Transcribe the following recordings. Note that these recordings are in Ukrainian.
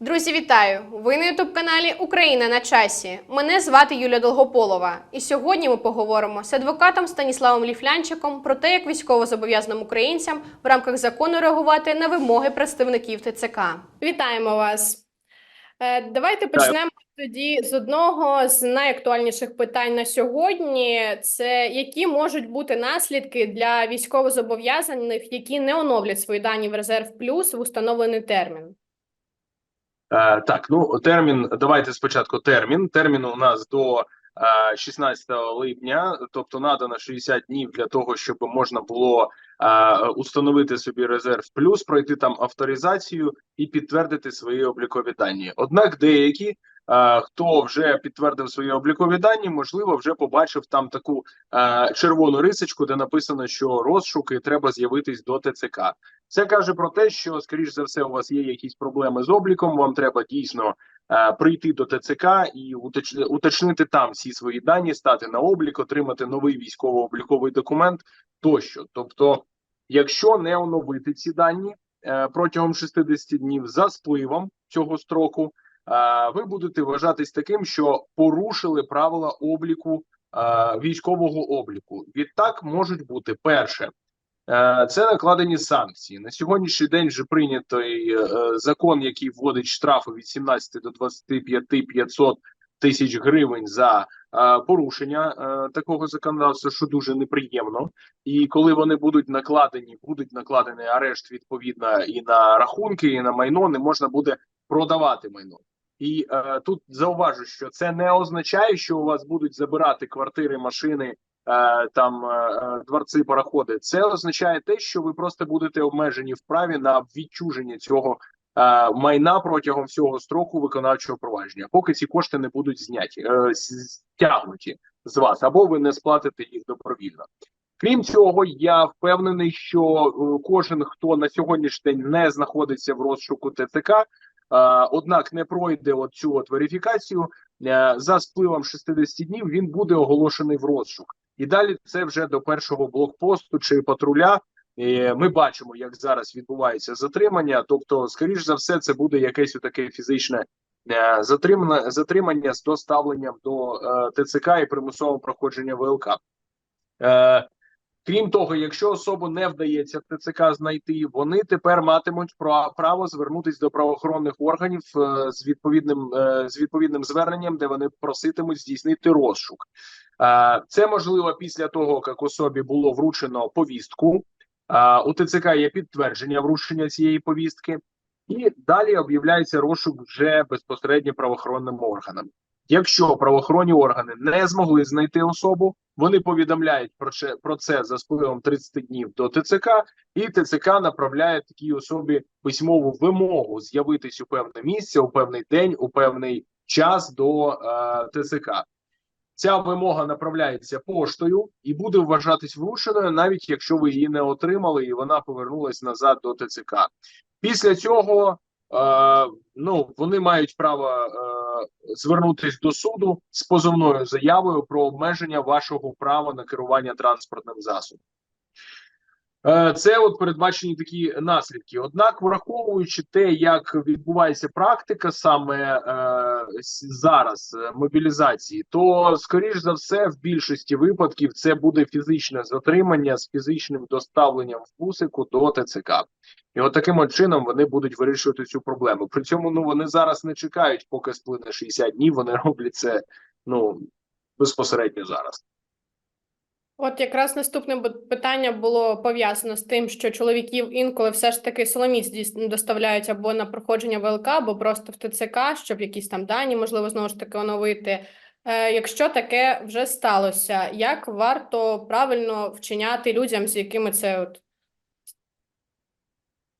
Друзі, вітаю! Ви на ютуб каналі Україна на часі. Мене звати Юлія Долгополова. І сьогодні ми поговоримо з адвокатом Станіславом Ліфлянчиком про те, як військовозобов'язаним українцям в рамках закону реагувати на вимоги представників ТЦК. Вітаємо вас! Е, Давайте почнемо тоді з одного з найактуальніших питань на сьогодні: це які можуть бути наслідки для військовозобов'язаних, які не оновлять свої дані в резерв плюс в установлений термін. Е, так, ну термін. Давайте спочатку термін. Термін у нас до е, 16 липня, тобто надано 60 днів для того, щоб можна було е, установити собі резерв плюс, пройти там авторизацію і підтвердити свої облікові дані. Однак деякі. Хто вже підтвердив свої облікові дані, можливо, вже побачив там таку червону рисочку, де написано, що розшук і треба з'явитись до ТЦК. Це каже про те, що скоріш за все у вас є якісь проблеми з обліком. Вам треба дійсно прийти до ТЦК і уточ- уточнити там всі свої дані, стати на облік, отримати новий військово-обліковий документ тощо. Тобто, якщо не оновити ці дані е, протягом 60 днів за спливом цього строку, ви будете вважатись таким, що порушили правила обліку військового обліку. Відтак можуть бути перше. Е, Це накладені санкції на сьогоднішній день. Вже прийнятий е, закон, який вводить штрафи від 17 до 25 500 тисяч гривень за е, порушення такого законодавства, що дуже неприємно. І коли вони будуть накладені, будуть накладений арешт відповідно і на рахунки, і на майно, не можна буде продавати майно. І е, тут зауважу, що це не означає, що у вас будуть забирати квартири, машини е, там е, е, дворці, пароходи. Це означає те, що ви просто будете обмежені в праві на відчуження цього е, майна протягом всього строку виконавчого провадження, поки ці кошти не будуть зняті, е, стягнуті з вас, або ви не сплатите їх добровільно. Крім цього, я впевнений, що е, кожен, хто на сьогоднішній день не знаходиться в розшуку ТЦК, однак не пройде оцю от верифікацію е, за спливом 60 днів, він буде оголошений в розшук. І далі це вже до першого блокпосту чи патруля. Ми бачимо, як зараз відбувається затримання. Тобто, скоріш за все, це буде якесь таке фізичне е, затримання, затримання з доставленням до е, ТЦК і примусовим проходженням ВЛК. Крім того, якщо особу не вдається ТЦК знайти, вони тепер матимуть право звернутися до правоохоронних органів е, з відповідним е, з відповідним зверненням, де вони проситимуть здійснити розшук. Е, Це можливо після того, як особі було вручено повістку. У ТЦК є підтвердження вручення цієї повістки, і далі об'являється розшук вже безпосередньо правоохоронним органам. Якщо правоохоронні органи не змогли знайти особу, вони повідомляють про це, про це за спливом 30 днів до ТЦК, і ТЦК направляє такій особі письмову вимогу з'явитись у певне місце, у певний день, у певний час до е, ТЦК. Ця вимога направляється поштою і буде вважатись врученою, навіть якщо ви її не отримали, і вона повернулась назад до ТЦК. Після цього ну вони мають право е, звернутись до суду з позовною заявою про обмеження вашого права на керування транспортним засобом. Е, Це от передбачені такі наслідки. Однак, враховуючи те, як відбувається практика саме е, зараз е, мобілізації, то скоріш за все, в більшості випадків це буде фізичне затримання з фізичним доставленням в бусику до ТЦК. І от таким от чином вони будуть вирішувати цю проблему. При цьому ну вони зараз не чекають, поки сплине 60 днів. Вони роблять це ну безпосередньо зараз. От якраз наступне питання було пов'язано з тим, що чоловіків інколи все ж таки соломіць доставляють або на проходження ВЛК, або просто в ТЦК, щоб якісь там дані, можливо, знову ж таки оновити. Е, якщо таке вже сталося, як варто правильно вчиняти людям, з якими це от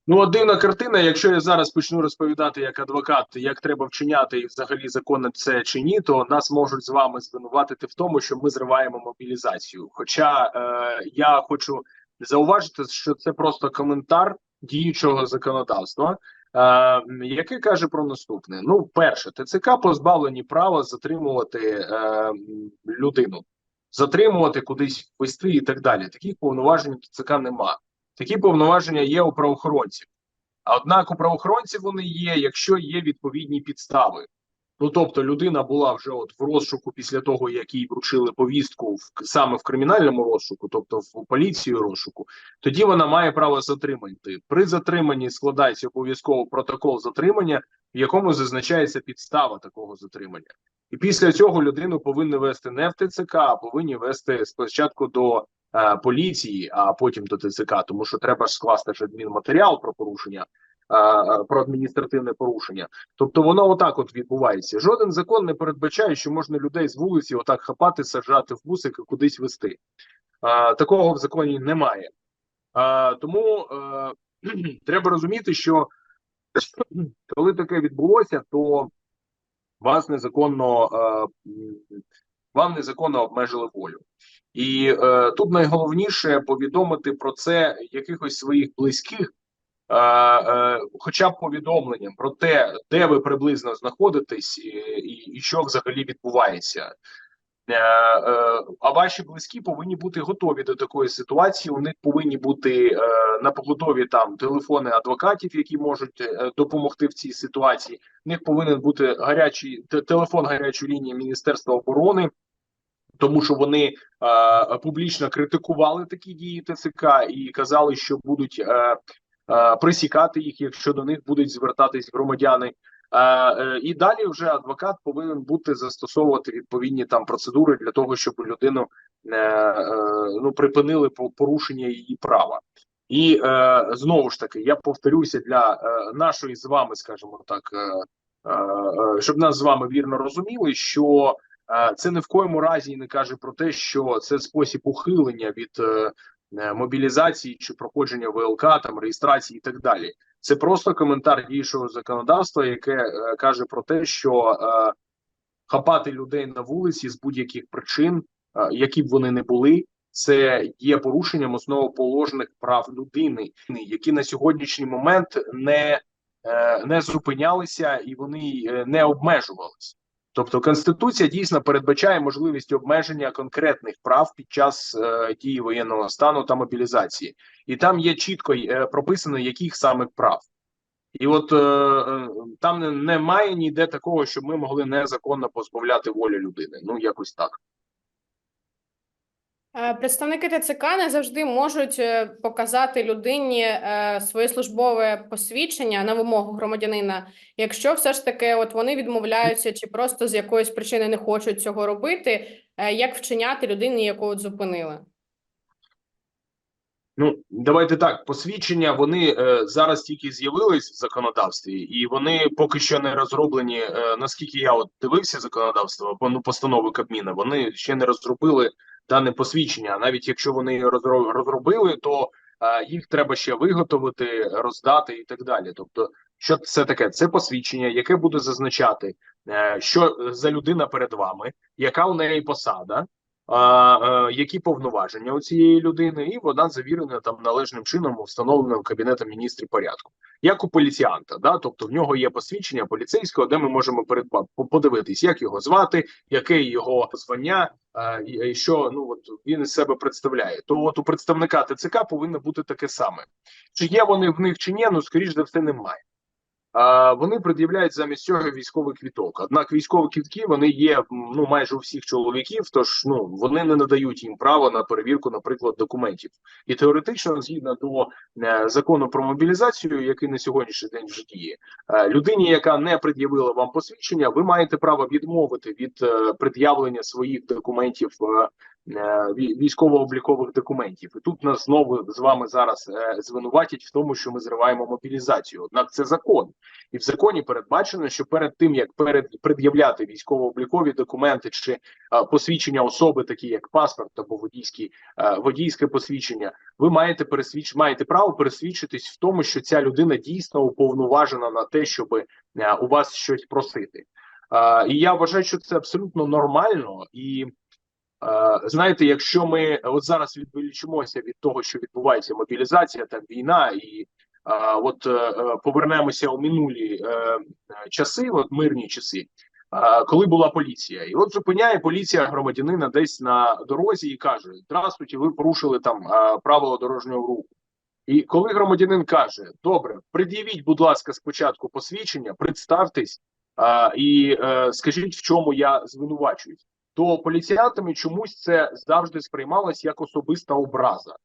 Ну, от дивна картина. Якщо я зараз почну розповідати як адвокат, як треба вчиняти і взагалі законно це чи ні, то нас можуть з вами звинуватити в тому, що ми зриваємо мобілізацію. Хоча е, я хочу зауважити, що це просто коментар діючого законодавства, е, яке каже про наступне: ну, перше, ТЦК позбавлені права затримувати е, людину, затримувати кудись вести і так далі. Таких повноважень ТЦК нема. Такі повноваження є у правоохоронців. Однак у правоохоронців вони є, якщо є відповідні підстави. Ну тобто людина була вже от в розшуку після того, як їй вручили повістку в саме в кримінальному розшуку, тобто в поліцію розшуку, тоді вона має право затримати. При затриманні складається обов'язково протокол затримання, в якому зазначається підстава такого затримання. І після цього людину повинні вести не в ТЦК, а повинні вести спочатку до поліції, а потім до ТЦК, тому що треба ж скласти ж адмінматеріал про порушення, е, е, про адміністративне порушення. Тобто воно отак от відбувається. Жоден закон не передбачає, що можна людей з вулиці отак хапати, саджати в бусик і кудись вести. Е, такого в законі немає. Е, тому е, треба розуміти, що коли таке відбулося, то вас незаконно е, вам незаконно обмежили волю. І е, тут найголовніше повідомити про це якихось своїх близьких, е, е, хоча б повідомленням про те, де ви приблизно знаходитесь, і, і, і що взагалі відбувається. Е, е, а ваші близькі повинні бути готові до такої ситуації. У них повинні бути е, на поготові там телефони адвокатів, які можуть допомогти в цій ситуації. У них повинен бути гарячий телефон гарячої лінії Міністерства оборони. Тому що вони е, публічно критикували такі дії ТЦК і казали, що будуть е, е, присікати їх, якщо до них будуть звертатись громадяни. Е, е, і далі вже адвокат повинен бути застосовувати відповідні там процедури для того, щоб людину е, е, ну припинили по- порушення її права. І е, знову ж таки, я повторюся для е, нашої з вами, скажімо так, е, е, е, щоб нас з вами вірно розуміли, що це ні в коєму разі не каже про те, що це спосіб ухилення від е, е, мобілізації чи проходження ВЛК, там реєстрації і так далі. Це просто коментар діючого законодавства, яке е, каже про те, що хапати людей на вулиці з будь-яких причин, які б вони не були, це є порушенням основоположних прав людини, які на сьогоднішній момент не, не зупинялися і вони не обмежувалися. Тобто Конституція дійсно передбачає можливість обмеження конкретних прав під час е, дії воєнного стану та мобілізації, і там є чітко е, прописано, яких саме прав. І от е, е, там немає ніде такого, щоб ми могли незаконно позбавляти волі людини. Ну якось так. Е, Представники ТЦК не завжди можуть е, показати людині е, своє службове посвідчення на вимогу громадянина, якщо все ж таки от вони відмовляються чи просто з якоїсь причини не хочуть цього робити, як вчиняти людині, яку от зупинили. Ну давайте так. Посвідчення вони е, зараз тільки з'явились в законодавстві, і вони поки що не розроблені. Е, наскільки я от дивився законодавство, ну, постанови Кабміна, вони ще не розробили дане посвідчення. Навіть якщо вони розробили, то е, їх треба ще виготовити, роздати і так далі. Тобто, що це таке? Це посвідчення, яке буде зазначати, е, що за людина перед вами, яка у неї посада. Е, які повноваження у цієї людини, і вона завірена там належним чином встановленим кабінетом міністрів порядку, як у поліціянта. Да? Тобто в нього є посвідчення поліцейського, де ми можемо передба по- подивитись, як його звати, яке його звання, е, і що ну от він із себе представляє. То от у представника ТЦК повинно бути таке саме. Чи є вони в них чи ні? Ну скоріш за все, немає. Вони пред'являють замість цього військовий квіток. Однак військові квітки вони є ну майже у всіх чоловіків. Тож ну вони не надають їм право на перевірку, наприклад, документів. І теоретично, згідно до е, закону про мобілізацію, який на сьогоднішній день вже діє, е, людині, яка не пред'явила вам посвідчення, ви маєте право відмовити від е, пред'явлення своїх документів. Військово-облікових документів, і тут нас знову з вами зараз е, звинуватять в тому, що ми зриваємо мобілізацію. Однак це закон, і в законі передбачено, що перед тим як перед пред'являти військово-облікові документи чи е, посвідчення особи, такі як паспорт або водійські е, водійське посвідчення, ви маєте пересвідч... маєте право пересвідчитись в тому, що ця людина дійсно уповноважена на те, щоб е, у вас щось просити. Е, і я вважаю, що це абсолютно нормально і. Е, Знаєте, якщо ми от зараз відволічимося від того, що відбувається мобілізація, там війна, і е, от е, повернемося у минулі часи, от мирні часи, коли була поліція, і от зупиняє поліція громадянина десь на дорозі і каже: Здравствуйте, ви порушили там правила дорожнього руху. І коли громадянин каже: Добре, пред'явіть, будь ласка, спочатку посвідчення, представтесь а, і скажіть, в чому я звинувачуюсь, то поліціянтами чомусь це завжди сприймалось як особиста образа.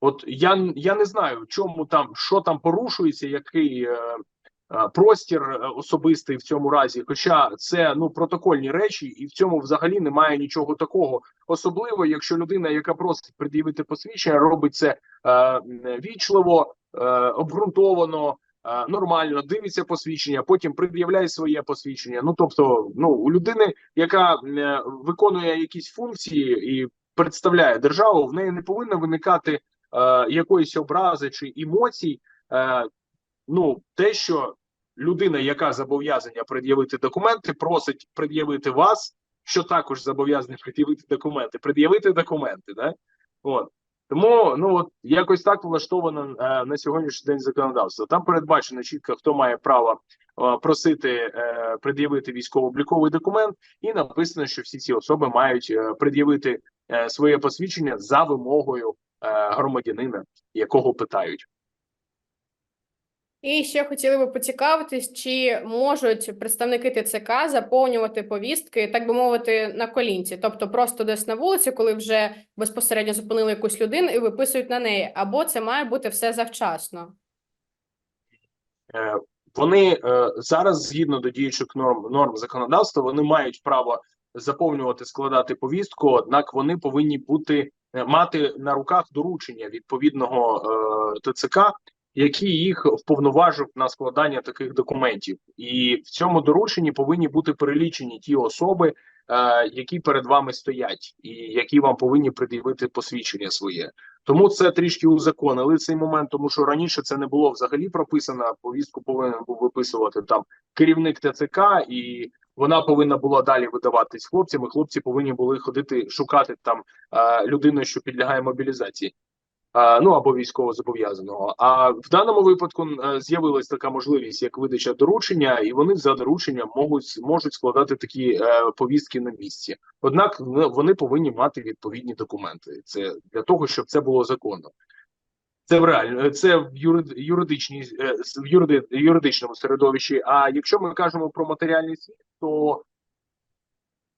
От я, я не знаю, чому там, що там порушується, який е, е, простір е, особистий в цьому разі. Хоча це ну протокольні речі, і в цьому взагалі немає нічого такого. Особливо, якщо людина, яка просить пред'явити посвідчення, робить це е, вічливо, е, обґрунтовано. Е, Нормально дивиться посвідчення, потім пред'являє своє посвідчення. Ну тобто, ну у людини, яка е, виконує якісь функції і представляє державу, в неї не повинно виникати е, якоїсь образи чи емоцій. Ну, те, що людина, яка зобов'язана пред'явити документи, просить пред'явити вас, що також зобов'язаний пред'явити документи, пред'явити документи, да? От. Тому ну от якось так влаштовано е, на сьогоднішній день законодавство. Там передбачено чітко, хто має право е, просити е, пред'явити військово-обліковий документ, і написано, що всі ці особи мають е, пред'явити е, своє посвідчення за вимогою е, громадянина, якого питають. І ще хотіли би поцікавитись, чи можуть представники ТЦК заповнювати повістки, так би мовити, на колінці, тобто просто десь на вулиці, коли вже безпосередньо зупинили якусь людину і виписують на неї, або це має бути все завчасно. Е, Вони е, зараз, згідно до діючих норм норм законодавства, вони мають право заповнювати, складати повістку однак вони повинні бути е, мати на руках доручення відповідного ТЦК, який їх вповноважив на складання таких документів, і в цьому дорученні повинні бути перелічені ті особи, е, які перед вами стоять, і які вам повинні пред'явити посвідчення своє. Тому це трішки узаконили цей момент, тому що раніше це не було взагалі прописано. Повістку повинен був виписувати там керівник ТЦК, і вона повинна була далі видаватись хлопцям. і Хлопці повинні були ходити шукати там е, людину, що підлягає мобілізації. Е, Ну або військово зобов'язаного. А в даному випадку е, з'явилась така можливість, як видача доручення, і вони за дорученням можуть можуть складати такі е, повістки на місці. Однак вони повинні мати відповідні документи. Це для того, щоб це було законно. Це в реально це в юрид, юридичній е, в юридичному середовищі. А якщо ми кажемо про матеріальний світ, то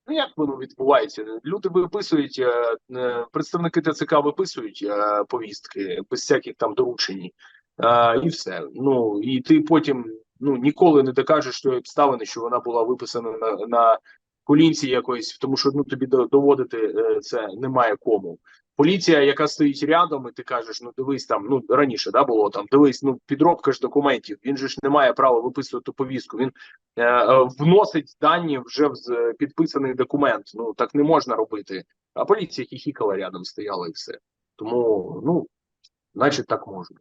ну як воно відбувається? Люди виписують е, е, представники ТЦК виписують е, повістки без всяких там доручень, і все. Ну і ти потім ну ніколи не докажеш тої обставини, що вона була виписана на, на колінці якоїсь, тому що ну тобі до- доводити це немає кому. Поліція, яка стоїть рядом, і ти кажеш, ну дивись там, ну раніше да було там, дивись, ну підробка ж документів. Він же ж не має права виписувати повістку. Він е, е, вносить дані вже в підписаний документ. Ну так не можна робити. А поліція хіхікала рядом стояла і все. Тому, ну, значить, так можна.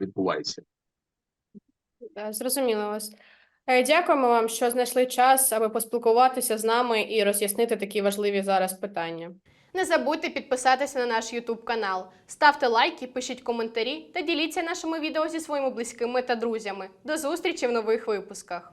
Відбувається. Зрозуміло вас. Е, Дякуємо вам, що знайшли час, аби поспілкуватися з нами і роз'яснити такі важливі зараз питання. Не забудьте підписатися на наш YouTube канал, ставте лайки, пишіть коментарі та діліться нашими відео зі своїми близькими та друзями. До зустрічі в нових випусках.